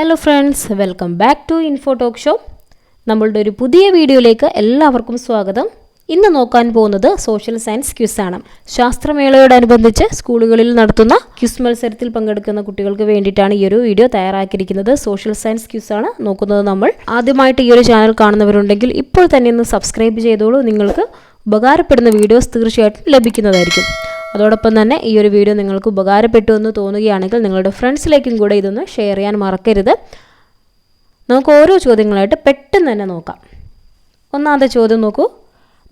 Hello friends welcome back to info talk show നമ്മളുടെ ഒരു പുതിയ വീഡിയോയിലേക്ക് എല്ലാവർക്കും സ്വാഗതം. ഇന്ന് നോക്കാൻ പോകുന്നത് സോഷ്യൽ സയൻസ് ക്വിസാണ് ശാസ്ത്രമേളയോടനുബന്ധിച്ച് സ്കൂളുകളിൽ നടത്തുന്ന ക്വിസ് മത്സരത്തിൽ പങ്കെടുക്കുന്ന കുട്ടികൾക്ക് വേണ്ടിയിട്ടാണ് ഈ ഒരു വീഡിയോ തയ്യാറാക്കിയിരിക്കുന്നത്. സോഷ്യൽ സയൻസ് ക്വിസാണ് നോക്കുന്നത് നമ്മൾ. ആദ്യമായിട്ട് ഈ ഒരു ചാനൽ കാണുന്നവരുണ്ടെങ്കിൽ ഇപ്പോൾ തന്നെ ഒന്ന് സബ്സ്ക്രൈബ് ചെയ്തോളൂ. നിങ്ങൾക്ക് ഉപകാരപ്പെടുന്ന വീഡിയോസ് തീർച്ചയായിട്ടും ലഭിക്കുന്നതായിരിക്കും. അതോടൊപ്പം തന്നെ ഈ ഒരു വീഡിയോ നിങ്ങൾക്ക് ഉപകാരപ്പെട്ടു എന്ന് തോന്നുകയാണെങ്കിൽ നിങ്ങളുടെ ഫ്രണ്ട്സിലേക്കും കൂടെ ഇതൊന്ന് ഷെയർ ചെയ്യാൻ മറക്കരുത്. നമുക്ക് ഓരോ ചോദ്യങ്ങളായിട്ട് പെട്ടെന്ന് തന്നെ നോക്കാം. ഒന്നാമത്തെ ചോദ്യം നോക്കൂ.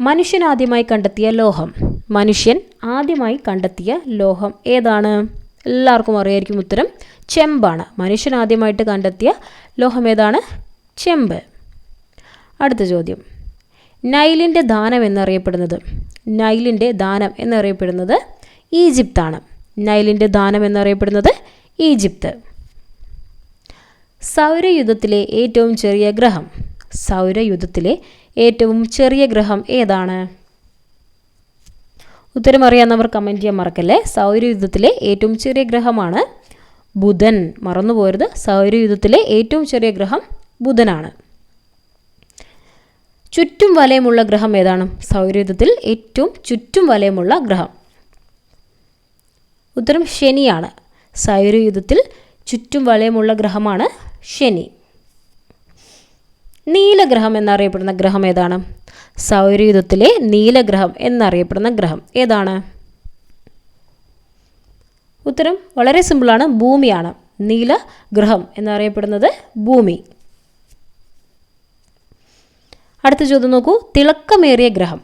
മനുഷ്യൻ ആദ്യമായി കണ്ടെത്തിയ ലോഹം. മനുഷ്യൻ ആദ്യമായി കണ്ടെത്തിയ ലോഹം ഏതാണ്? എല്ലാവർക്കും അറിയായിരിക്കും ഉത്തരം ചെമ്പാണ്. മനുഷ്യൻ ആദ്യമായിട്ട് കണ്ടെത്തിയ ലോഹം ഏതാണ്? ചെമ്പ്. അടുത്ത ചോദ്യം. നൈലിന്റെ ദാനം എന്നറിയപ്പെടുന്നത്. നൈലിന്റെ ദാനം എന്നറിയപ്പെടുന്നത് ഈജിപ്താണ്. നൈലിന്റെ ദാനം എന്നറിയപ്പെടുന്നത് ഈജിപ്ത്. സൗരയുധത്തിലെ ഏറ്റവും ചെറിയ ഗ്രഹം. സൗരയുധത്തിലെ ഏറ്റവും ചെറിയ ഗ്രഹം ഏതാണ്? ഉത്തരം അറിയാവുന്നവർ കമന്റ് ചെയ്യാൻ മറക്കല്ലേ? സൗരയുധത്തിലെ ഏറ്റവും ചെറിയ ഗ്രഹമാണ് ബുധൻ. മറന്നു പോരുത് സൗരയുധത്തിലെ ഏറ്റവും ചെറിയ ഗ്രഹം ബുധനാണ്. ചുറ്റും വലയമുള്ള ഗ്രഹം ഏതാണ്? സൗരയുധത്തിൽ ഏറ്റവും ചുറ്റും വലയമുള്ള ഗ്രഹം. ഉത്തരം ശനിയാണ്. സൗരയുധത്തിൽ ചുറ്റും വലയമുള്ള ഗ്രഹമാണ് ശനി. നീലഗ്രഹം എന്നറിയപ്പെടുന്ന ഗ്രഹം ഏതാണ്? സൗരയുധത്തിലെ നീലഗ്രഹം എന്നറിയപ്പെടുന്ന ഗ്രഹം ഏതാണ്? ഉത്തരം വളരെ സിമ്പിളാണ്. ഭൂമിയാണ്. നീലഗ്രഹം എന്നറിയപ്പെടുന്നത് ഭൂമി. അടുത്ത ചോദ്യം നോക്കൂ. തിളക്കമേറിയ ഗ്രഹം.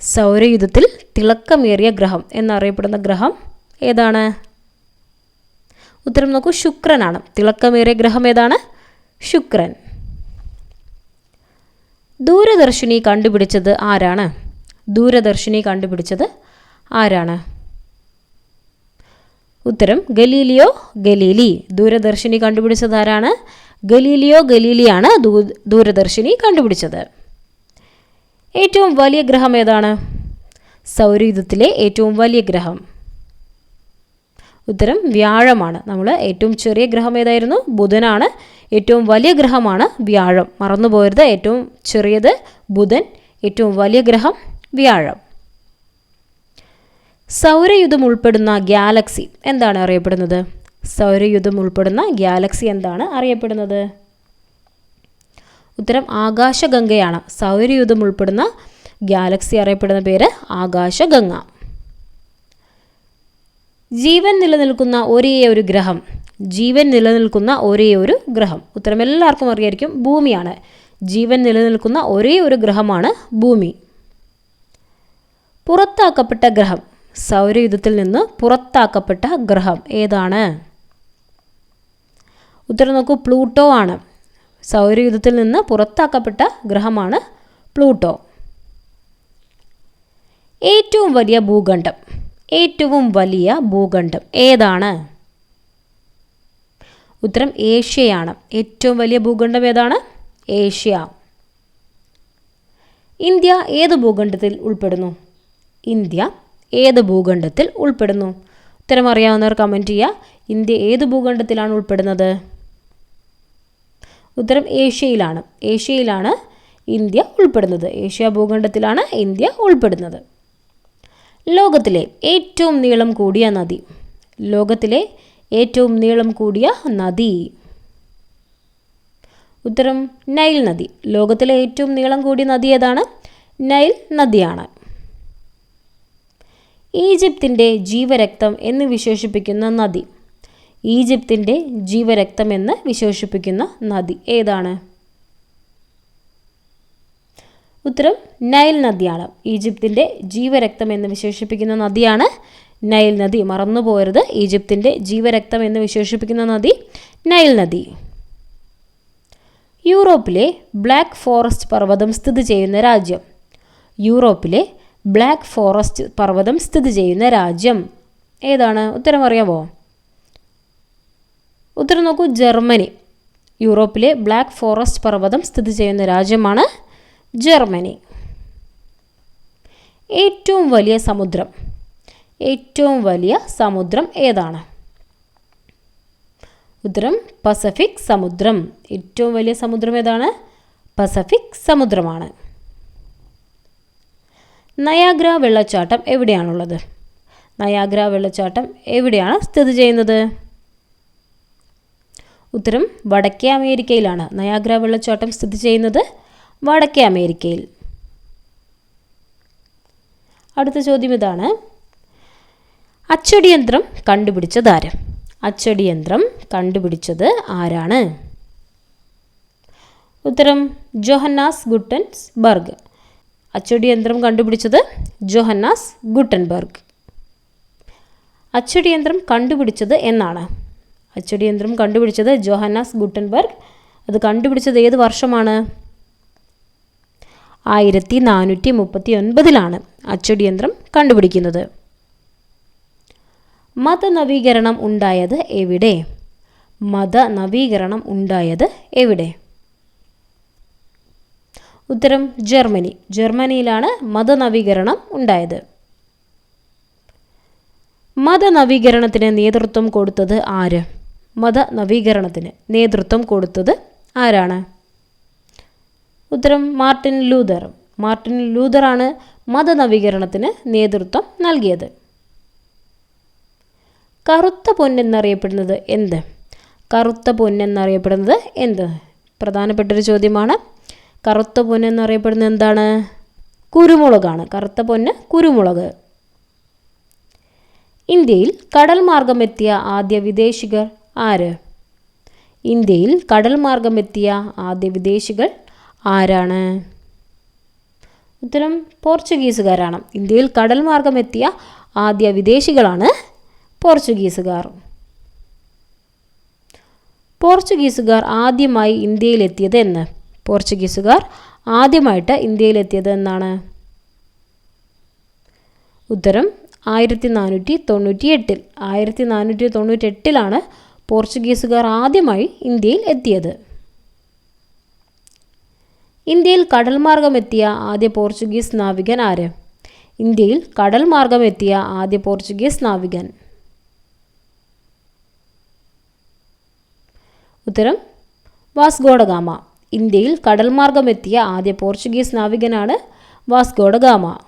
സൗരയുധത്തിൽ തിളക്കമേറിയ ഗ്രഹം എന്നറിയപ്പെടുന്ന ഗ്രഹം ഏതാണ്? ഉത്തരം നോക്കൂ. ശുക്രനാണ്. തിളക്കമേറിയ ഗ്രഹം ഏതാണ്? ശുക്രൻ. ദൂരദർശിനി കണ്ടുപിടിച്ചത് ആരാണ്? ദൂരദർശിനി കണ്ടുപിടിച്ചത് ആരാണ്? ഉത്തരം ഗലീലിയോ ഗലീലി. ദൂരദർശിനി കണ്ടുപിടിച്ചത് ആരാണ്? ഗലീലിയോ ഗലീലിയാണ് ദൂ ദൂരദർശിനി കണ്ടുപിടിച്ചത്. ഏറ്റവും വലിയ ഗ്രഹം ഏതാണ്? സൗരയുധത്തിലെ ഏറ്റവും വലിയ ഗ്രഹം. ഉത്തരം വ്യാഴമാണ്. നമ്മൾ ഏറ്റവും ചെറിയ ഗ്രഹം ഏതായിരുന്നു? ബുധനാണ്. ഏറ്റവും വലിയ ഗ്രഹമാണ് വ്യാഴം. മറന്നുപോയത് ഏറ്റവും ചെറിയത് ബുധൻ ഏറ്റവും വലിയ ഗ്രഹം വ്യാഴം. സൗരയുധം ഉൾപ്പെടുന്ന ഗാലക്സി എന്താണ് അറിയപ്പെടുന്നത്? സൗരയുധം ഉൾപ്പെടുന്ന ഗാലക്സി എന്താണ് അറിയപ്പെടുന്നത്? ഉത്തരം ആകാശഗംഗയാണ്. സൗരയൂഥം ഉൾപ്പെടുന്ന ഗാലക്സി അറിയപ്പെടുന്ന പേര് ആകാശഗംഗ. ജീവൻ നിലനിൽക്കുന്ന ഒരേ ഒരു ഗ്രഹം. ജീവൻ നിലനിൽക്കുന്ന ഒരേ ഒരു ഗ്രഹം. ഉത്തരം എല്ലാവർക്കും അറിയായിരിക്കും ഭൂമിയാണ്. ജീവൻ നിലനിൽക്കുന്ന ഒരേ ഒരു ഗ്രഹമാണ് ഭൂമി. പുറത്താക്കപ്പെട്ട ഗ്രഹം. സൗരയുധത്തിൽ നിന്ന് പുറത്താക്കപ്പെട്ട ഗ്രഹം. ഏതാണ്? ഉത്തരം നോക്കൂ പ്ലൂട്ടോ ആണ്. സൗരയുധത്തിൽ നിന്ന് പുറത്താക്കപ്പെട്ട ഗ്രഹമാണ് പ്ലൂട്ടോ. ഏറ്റവും വലിയ ഭൂഖണ്ഡം ഏറ്റവും വലിയ ഭൂഖണ്ഡം ഏതാണ്? ഉത്തരം ഏഷ്യയാണ്. ഏറ്റവും വലിയ ഭൂഖണ്ഡം ഏതാണ്? ഏഷ്യ. ഇന്ത്യ ഏത് ഭൂഖണ്ഡത്തിൽ ഉൾപ്പെടുന്നു? ഇന്ത്യ ഏത് ഭൂഖണ്ഡത്തിൽ ഉൾപ്പെടുന്നു? ഉത്തരം അറിയാവുന്നവർ കമന്റ് ചെയ്യുക. ഇന്ത്യ ഏത് ഭൂഖണ്ഡത്തിലാണ് ഉൾപ്പെടുന്നത്? ഉത്തരം ഏഷ്യയിലാണ്. ഏഷ്യയിലാണ് ഇന്ത്യ ഉൾപ്പെടുന്നത്. ഏഷ്യ ഭൂഖണ്ഡത്തിലാണ് ഇന്ത്യ ഉൾപ്പെടുന്നത്. ലോകത്തിലെ ഏറ്റവും നീളം കൂടിയ നദി. ലോകത്തിലെ ഏറ്റവും നീളം കൂടിയ നദി. ഉത്തരം നൈൽ നദി. ലോകത്തിലെ ഏറ്റവും നീളം കൂടിയ നദി ഏതാണ്? നൈൽ നദിയാണ്. ഈജിപ്തിന്റെ ജീവരക്തം എന്ന് വിശേഷിപ്പിക്കുന്ന നദി. ഈജിപ്തിന്റെ ജീവരക്തമെന്ന് വിശേഷിപ്പിക്കുന്ന നദി ഏതാണ്? ഉത്തരം നൈൽ നദിയാണ്. ഈജിപ്തിന്റെ ജീവരക്തം എന്ന് വിശേഷിപ്പിക്കുന്ന നദിയാണ് നൈൽ നദി. മറന്നു പോരുത് ഈജിപ്തിന്റെ ജീവരക്തം എന്ന് വിശേഷിപ്പിക്കുന്ന നദി നൈൽ നദി. യൂറോപ്പിലെ ബ്ലാക്ക് ഫോറസ്റ്റ് പർവതം സ്ഥിതി ചെയ്യുന്ന രാജ്യം. യൂറോപ്പിലെ ബ്ലാക്ക് ഫോറസ്റ്റ് പർവതം സ്ഥിതി ചെയ്യുന്ന രാജ്യം. ഏതാണ്? ഉത്തരം അറിയാമോ ഉത്തരം നോക്കൂ ജർമ്മനി. യൂറോപ്പിലെ ബ്ലാക്ക് ഫോറസ്റ്റ് പർവതം സ്ഥിതി ചെയ്യുന്ന രാജ്യമാണ് ജർമ്മനി. ഏറ്റവും വലിയ സമുദ്രം. ഏറ്റവും വലിയ സമുദ്രം ഏതാണ്? ഉത്തരം പസഫിക് സമുദ്രം. ഏറ്റവും വലിയ സമുദ്രം ഏതാണ്? പസഫിക് സമുദ്രമാണ്. നയാഗ്ര വെള്ളച്ചാട്ടം എവിടെയാണുള്ളത്? നയാഗ്ര വെള്ളച്ചാട്ടം എവിടെയാണ് സ്ഥിതി ചെയ്യുന്നത്? ഉത്തരം വടക്കേ അമേരിക്കയിലാണ്. നയാഗ്ര വെള്ളച്ചാട്ടം സ്ഥിതി ചെയ്യുന്നത് വടക്കേ അമേരിക്കയിൽ. അടുത്ത ചോദ്യം ഇതാണ്. അച്ചടിയന്ത്രം കണ്ടുപിടിച്ചത് ആര്? അച്ചടിയന്ത്രം കണ്ടുപിടിച്ചത് ആരാണ്? ഉത്തരം ജോഹന്നാസ് ഗുട്ടൻസ് ബർഗ് അച്ചടിയന്ത്രം കണ്ടുപിടിച്ചത് ജോഹന്നാസ് ഗുട്ടൻബർഗ്. അച്ചടിയന്ത്രം കണ്ടുപിടിച്ചത് എന്നാണ്. അച്ചടിയന്ത്രം കണ്ടുപിടിച്ചത് ജോഹന്നാസ് ഗുട്ടൻബർഗ്. അത് കണ്ടുപിടിച്ചത് ഏത് വർഷമാണ്? ആയിരത്തി നാനൂറ്റി മുപ്പത്തി ഒൻപതിലാണ് അച്ചടി യന്ത്രം കണ്ടുപിടിക്കുന്നത്. മതനവീകരണം ഉണ്ടായത് എവിടെ? മതനവീകരണം ഉണ്ടായത് എവിടെ? ഉത്തരം ജർമ്മനി. ജർമ്മനിയിലാണ് മതനവീകരണം ഉണ്ടായത്. മതനവീകരണത്തിന് നേതൃത്വം കൊടുത്തത് ആര്? മതനവീകരണത്തിന് നേതൃത്വം കൊടുത്തത് ആരാണ്? ഉത്തരം മാർട്ടിൻ ലൂതർ. മാർട്ടിൻ ലൂതറാണ് മത നവീകരണത്തിന് നേതൃത്വം നൽകിയത്. കറുത്ത പൊന്നെന്നറിയപ്പെടുന്നത് എന്ത്? കറുത്ത പൊന്നെന്നറിയപ്പെടുന്നത് എന്ത്? പ്രധാനപ്പെട്ടൊരു ചോദ്യമാണ്. കറുത്ത പൊന്നെന്നറിയപ്പെടുന്നത് എന്താണ്? കുരുമുളകാണ്. കറുത്ത പൊന്ന് കുരുമുളക്. ഇന്ത്യയിൽ കടൽ മാർഗമെത്തിയ ആദ്യ വിദേശികർ ആര്? ഇന്ത്യയിൽ കടൽ മാർഗമെത്തിയ ആദ്യ വിദേശികൾ ആരാണ്? ഉത്തരം പോർച്ചുഗീസുകാരാണ്. ഇന്ത്യയിൽ കടൽ മാർഗമെത്തിയ ആദ്യ വിദേശികളാണ് പോർച്ചുഗീസുകാർ. പോർച്ചുഗീസുകാർ ആദ്യമായി ഇന്ത്യയിലെത്തിയത് എന്ന്. പോർച്ചുഗീസുകാർ ആദ്യമായിട്ട് ഇന്ത്യയിലെത്തിയത് എന്നാണ്. ഉത്തരം ആയിരത്തി നാനൂറ്റി തൊണ്ണൂറ്റി എട്ടിൽ ആയിരത്തി നാനൂറ്റി തൊണ്ണൂറ്റി എട്ടിലാണ് പോർച്ചുഗീസുകാർ ആദ്യമായി ഇന്ത്യയിൽ എത്തിയത്. ഇന്ത്യയിൽ കടൽ മാർഗം എത്തിയ ആദ്യ പോർച്ചുഗീസ് നാവികൻ ആര്? ഇന്ത്യയിൽ കടൽ മാർഗം എത്തിയ ആദ്യ പോർച്ചുഗീസ് നാവികൻ. ഉത്തരം വാസ്കോഡഗാമ ഇന്ത്യയിൽ കടൽ മാർഗം എത്തിയ ആദ്യ പോർച്ചുഗീസ് നാവികനാണ് വാസ്കോഡഗാമ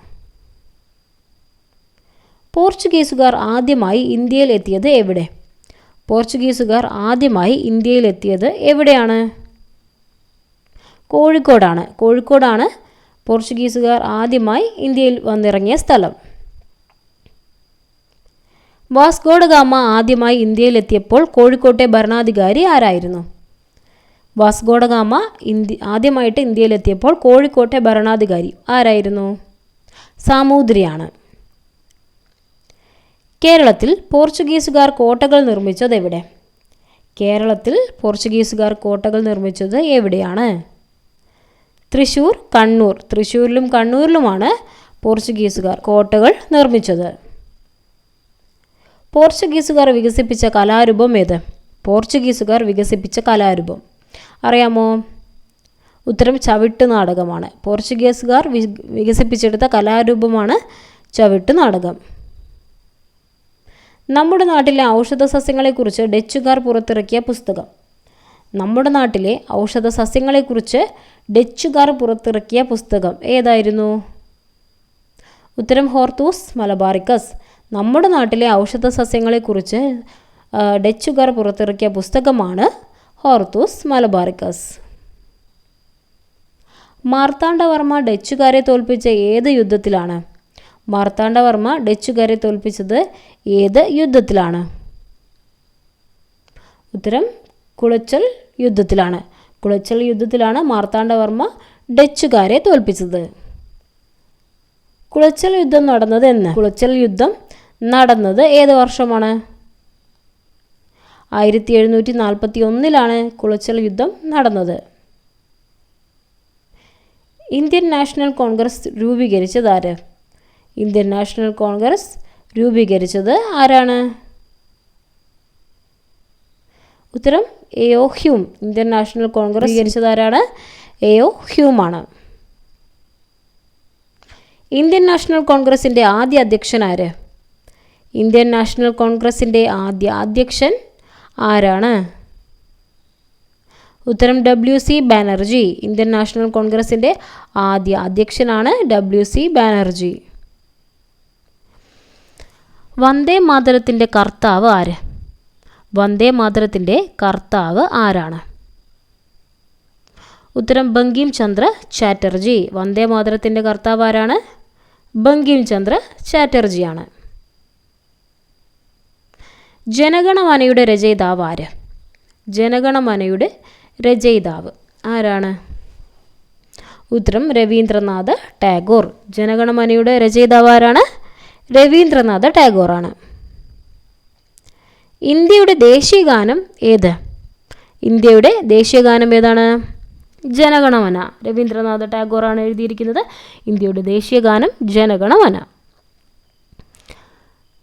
പോർച്ചുഗീസുകാർ ആദ്യമായി ഇന്ത്യയിൽ എത്തിയത് എവിടെ? പോർച്ചുഗീസുകാർ ആദ്യമായി ഇന്ത്യയിലെത്തിയത് എവിടെയാണ്? കോഴിക്കോടാണ്. കോഴിക്കോടാണ് പോർച്ചുഗീസുകാർ ആദ്യമായി ഇന്ത്യയിൽ വന്നിറങ്ങിയ സ്ഥലം. വാസ്കോഡഗാമ ആദ്യമായി ഇന്ത്യയിലെത്തിയപ്പോൾ കോഴിക്കോട്ടെ ഭരണാധികാരി ആരായിരുന്നു? വാസ്കോഡഗാമ ഇന്ത്യ ആദ്യമായിട്ട് ഇന്ത്യയിലെത്തിയപ്പോൾ കോഴിക്കോട്ടെ ഭരണാധികാരി ആരായിരുന്നു? സാമൂതിരിയാണ്. കേരളത്തിൽ പോർച്ചുഗീസുകാർ കോട്ടകൾ നിർമ്മിച്ചത് എവിടെ? കേരളത്തിൽ പോർച്ചുഗീസുകാർ കോട്ടകൾ നിർമ്മിച്ചത് എവിടെയാണ്? തൃശ്ശൂർ കണ്ണൂർ. തൃശ്ശൂരിലും കണ്ണൂരിലുമാണ് പോർച്ചുഗീസുകാർ കോട്ടകൾ നിർമ്മിച്ചത്. പോർച്ചുഗീസുകാർ വികസിപ്പിച്ച കലാരൂപം ഏത്? പോർച്ചുഗീസുകാർ വികസിപ്പിച്ച കലാരൂപം. അറിയാമോ? ഉത്തരം ചവിട്ട് നാടകമാണ്. പോർച്ചുഗീസുകാർ വികസിപ്പിച്ചെടുത്ത കലാരൂപമാണ് ചവിട്ട് നാടകം. നമ്മുടെ നാട്ടിലെ ഔഷധ സസ്യങ്ങളെക്കുറിച്ച് ഡച്ചുകാർ പുറത്തിറക്കിയ പുസ്തകം. നമ്മുടെ നാട്ടിലെ ഔഷധ സസ്യങ്ങളെക്കുറിച്ച് ഡച്ചുകാർ പുറത്തിറക്കിയ പുസ്തകം ഏതായിരുന്നു? ഉത്തരം ഹോർത്തൂസ് മലബാറിക്കസ്. നമ്മുടെ നാട്ടിലെ ഔഷധ സസ്യങ്ങളെക്കുറിച്ച് ഡച്ചുകാർ പുറത്തിറക്കിയ പുസ്തകമാണ് ഹോർത്തൂസ് മലബാറിക്കസ്. മാർത്താണ്ഡവർമ്മ ഡച്ചുകാരെ തോൽപ്പിച്ച ഏത് യുദ്ധത്തിലാണ്? മാർത്താണ്ഡവർമ്മ ഡച്ചുകാരെ തോൽപ്പിച്ചത് ഏത് യുദ്ധത്തിലാണ്? ഉത്തരം കുളച്ചൽ യുദ്ധത്തിലാണ്. കുളച്ചൽ യുദ്ധത്തിലാണ് മാർത്താണ്ഡവർമ്മ ഡച്ചുകാരെ തോൽപ്പിച്ചത്. കുളച്ചൽ യുദ്ധം നടന്നത് എന്ന്? കുളച്ചൽ യുദ്ധം നടന്നത് ഏത് വർഷമാണ്? ആയിരത്തി എഴുന്നൂറ്റി നാൽപ്പത്തി ഒന്നിലാണ് കുളച്ചൽ യുദ്ധം നടന്നത്. ഇന്ത്യൻ നാഷണൽ കോൺഗ്രസ് രൂപീകരിച്ചത് ആര്? ഇന്ത്യൻ നാഷണൽ കോൺഗ്രസ് രൂപീകരിച്ചത് ആരാണ്? ഉത്തരം A O Hume Indian National Congress രൂപീകരിച്ചത് ആരാണ്? എയോ ഹ്യൂമാണ് ഇന്ത്യൻ നാഷണൽ കോൺഗ്രസിന്റെ ആദ്യ അധ്യക്ഷൻ ആര്? ഇന്ത്യൻ നാഷണൽ കോൺഗ്രസിന്റെ ആദ്യ അധ്യക്ഷൻ ആരാണ്? ഉത്തരം W C Banerjee. Indian National കോൺഗ്രസിന്റെ ആദ്യ അധ്യക്ഷനാണ് ഡബ്ല്യു സി ബാനർജി. വന്ദേ മാതരത്തിന്റെ കർത്താവ് ആര്? വന്ദേ മാതരത്തിന്റെ കർത്താവ് ആരാണ്? ഉത്തരം ബങ്കിം ചന്ദ്ര ചാറ്റർജി. വന്ദേ മാതരത്തിന്റെ കർത്താവ് ആരാണ്? ബങ്കിം ചന്ദ്ര ചാറ്റർജിയാണ്. ജനഗണമനയുടെ രചയിതാവ് ആര്? ജനഗണമനയുടെ രചയിതാവ് ആരാണ്? ഉത്തരം രവീന്ദ്രനാഥ് ടാഗോർ. ജനഗണമനയുടെ രചയിതാവ് ആരാണ്? രവീന്ദ്രനാഥ ടാഗോറാണ്. ഇന്ത്യയുടെ ദേശീയ ഗാനം ഏത്? ഇന്ത്യയുടെ ദേശീയ ഗാനം ഏതാണ്? ജനഗണമന. രവീന്ദ്രനാഥ ടാഗോറാണ് എഴുതിയിരിക്കുന്നത്. ഇന്ത്യയുടെ ദേശീയ ഗാനം ജനഗണമന.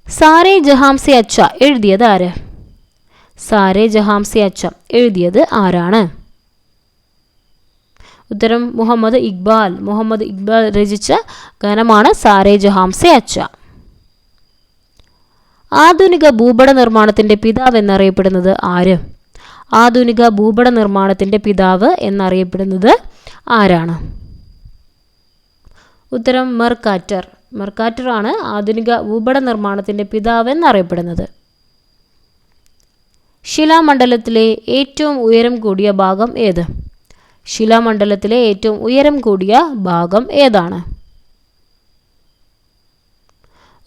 സാരേ ജഹാംസെ അച്ച എഴുതിയത് ആര്? സാരേ ജഹാംസെ അച്ച എഴുതിയത് ആരാണ്? ഉത്തരം മുഹമ്മദ് ഇക്ബാൽ. മുഹമ്മദ് ഇക്ബാൽ രചിച്ച ഗാനമാണ് സാരേ ജഹാംസെ അച്ച ആധുനിക ഭൂപട നിർമ്മാണത്തിന്റെ പിതാവ് എന്നറിയപ്പെടുന്നത് ആര്? ആധുനിക ഭൂപട നിർമ്മാണത്തിന്റെ പിതാവ് എന്നറിയപ്പെടുന്നത് ആരാണ്? ഉത്തരം മെർക്കാറ്റർ. മെർക്കാറ്റർ ആണ് ആധുനിക ഭൂപട നിർമ്മാണത്തിന്റെ പിതാവ് എന്നറിയപ്പെടുന്നത്. ശിലാമണ്ഡലത്തിലെ ഏറ്റവും ഉയരം കൂടിയ ഭാഗം ഏത്? ശിലാമണ്ഡലത്തിലെ ഏറ്റവും ഉയരം കൂടിയ ഭാഗം ഏതാണ്?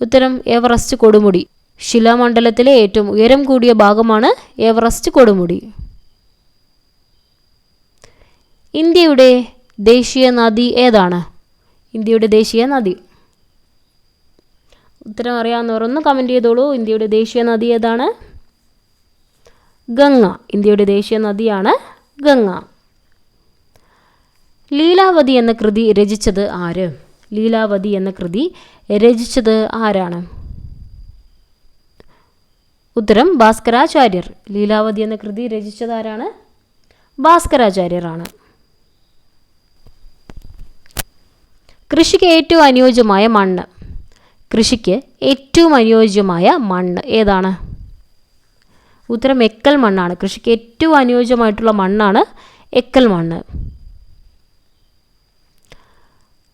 ഉത്തരം എവറസ്റ്റ് കൊടുമുടി. ശിലാമണ്ഡലത്തിലെ ഏറ്റവും ഉയരം കൂടിയ ഭാഗമാണ് എവറസ്റ്റ് കൊടുമുടി. ഇന്ത്യയുടെ ദേശീയ നദി ഏതാണ്? ഇന്ത്യയുടെ ദേശീയ നദി. ഉത്തരം അറിയാവുന്നവർ ഒന്ന് കമന്റ് ചെയ്തോളൂ. ഇന്ത്യയുടെ ദേശീയ നദി ഏതാണ്? ഗംഗ. ഇന്ത്യയുടെ ദേശീയ നദിയാണ് ഗംഗ. ലീലാവതി എന്ന കൃതി രചിച്ചത് ആര്? ലീലാവതി എന്ന കൃതി രചിച്ചത് ആരാണ്? ഉത്തരം ഭാസ്കരാചാര്യർ. ലീലാവതി എന്ന കൃതി രചിച്ചതാരാണ്? ഭാസ്കരാചാര്യരാണ്. കൃഷിക്ക് ഏറ്റവും അനുയോജ്യമായ മണ്ണ്. കൃഷിക്ക് ഏറ്റവും അനുയോജ്യമായ മണ്ണ് ഏതാണ്? ഉത്തരം എക്കൽ മണ്ണാണ്. കൃഷിക്ക് ഏറ്റവും അനുയോജ്യമായിട്ടുള്ള മണ്ണാണ് എക്കൽ മണ്ണ്.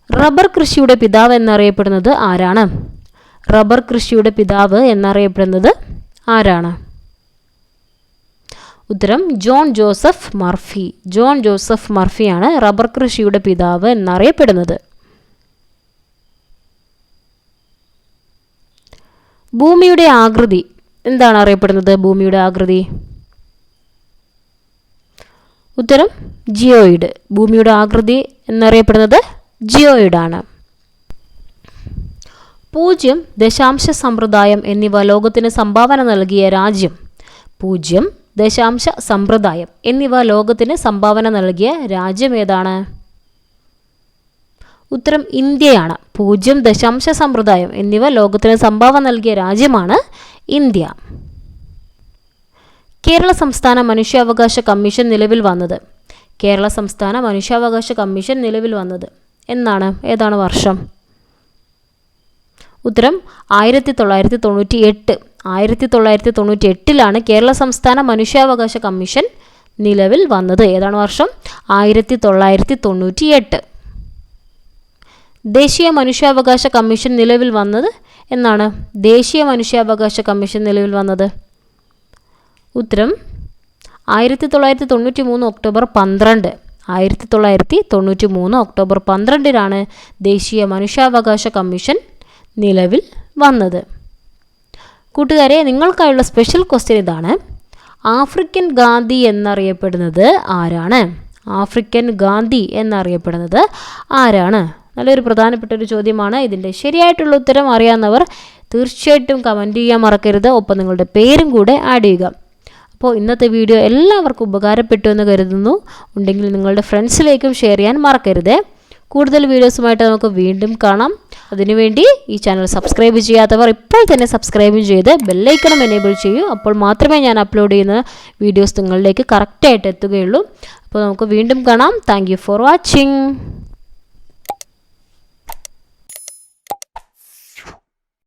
റബ്ബർ കൃഷിയുടെ പിതാവ് എന്നറിയപ്പെടുന്നത് ആരാണ്? റബ്ബർ കൃഷിയുടെ പിതാവ് എന്നറിയപ്പെടുന്നത് ആരാണ്? ഉത്തരം John Joseph Murphy. John Joseph മർഫിയാണ് rubber കൃഷിയുടെ പിതാവ് എന്നറിയപ്പെടുന്നത്. ഭൂമിയുടെ ആകൃതി. എന്താണ് അറിയപ്പെടുന്നത് ഭൂമിയുടെ ആകൃതി? ഉത്തരം ജിയോയിഡ്. ഭൂമിയുടെ ആകൃതി എന്നറിയപ്പെടുന്നത് ജിയോയിഡാണ്. പൂജ്യം ദശാംശ സമ്പ്രദായം എന്നിവ ലോകത്തിന് സംഭാവന നൽകിയ രാജ്യം. പൂജ്യം ദശാംശ സമ്പ്രദായം എന്നിവ ലോകത്തിന് സംഭാവന നൽകിയ രാജ്യം ഏതാണ്? ഉത്തരം ഇന്ത്യയാണ്. പൂജ്യം ദശാംശ സമ്പ്രദായം എന്നിവ ലോകത്തിന് സംഭാവന നൽകിയ രാജ്യമാണ് ഇന്ത്യ. കേരള സംസ്ഥാന മനുഷ്യാവകാശ കമ്മീഷൻ നിലവിൽ വന്നത്. കേരള സംസ്ഥാന മനുഷ്യാവകാശ കമ്മീഷൻ നിലവിൽ വന്നത്. എന്നാണ്. ഏതാണ് വർഷം? ഉത്തരം ആയിരത്തി തൊള്ളായിരത്തി തൊണ്ണൂറ്റി എട്ട് ആയിരത്തി തൊള്ളായിരത്തി തൊണ്ണൂറ്റി എട്ടിലാണ് കേരള സംസ്ഥാന മനുഷ്യാവകാശ കമ്മീഷൻ നിലവിൽ വന്നത്. ഏതാണ് വർഷം? ആയിരത്തി തൊള്ളായിരത്തി തൊണ്ണൂറ്റി എട്ട് ദേശീയ മനുഷ്യാവകാശ കമ്മീഷൻ നിലവിൽ വന്നത് എന്നാണ് ദേശീയ മനുഷ്യാവകാശ കമ്മീഷൻ നിലവിൽ വന്നത്. ഉത്തരം ആയിരത്തി തൊള്ളായിരത്തി തൊണ്ണൂറ്റി മൂന്ന് ഒക്ടോബർ പന്ത്രണ്ട്. ആയിരത്തി തൊള്ളായിരത്തി തൊണ്ണൂറ്റി മൂന്ന് ഒക്ടോബർ പന്ത്രണ്ടിനാണ് ദേശീയ മനുഷ്യാവകാശ കമ്മീഷൻ നിലവിൽ വന്നത്. കൂട്ടുകാരെ നിങ്ങൾക്കായുള്ള സ്പെഷ്യൽ ക്വസ്റ്റ്യൻ ഇതാണ്. ആഫ്രിക്കൻ ഗാന്ധി എന്നറിയപ്പെടുന്നത് ആരാണ്? ആഫ്രിക്കൻ ഗാന്ധി എന്നറിയപ്പെടുന്നത് ആരാണ്? നല്ലൊരു പ്രധാനപ്പെട്ട ഒരു ചോദ്യമാണ്. ഇതിന്റെ ശരിയായിട്ടുള്ള ഉത്തരം അറിയാവുന്നവർ തീർച്ചയായിട്ടും കമന്റ് ചെയ്യാൻ മറക്കരുത്. ഒപ്പം നിങ്ങളുടെ പേരും കൂടെ ആഡ് ചെയ്യുക. അപ്പോൾ ഇന്നത്തെ വീഡിയോ എല്ലാവർക്കും ഉപകാരപ്പെട്ടു എന്ന് കരുതുന്നു. ഉണ്ടെങ്കിൽ നിങ്ങളുടെ ഫ്രണ്ട്സിലേക്കും ഷെയർ ചെയ്യാൻ മറക്കരുത്. കൂടുതൽ വീഡിയോസുമായിട്ട് നമുക്ക് വീണ്ടും കാണാം. അതിനുവേണ്ടി ഈ ചാനൽ സബ്സ്ക്രൈബ് ചെയ്യാത്തവർ ഇപ്പോൾ തന്നെ സബ്സ്ക്രൈബ് ചെയ്ത് ബെല്ലൈക്കണം എനേബിൾ ചെയ്യൂ. അപ്പോൾ മാത്രമേ ഞാൻ അപ്ലോഡ് ചെയ്യുന്ന വീഡിയോസ് നിങ്ങളിലേക്ക് കറക്റ്റായിട്ട് എത്തുകയുള്ളൂ. അപ്പോൾ നമുക്ക് വീണ്ടും കാണാം. Thank for watching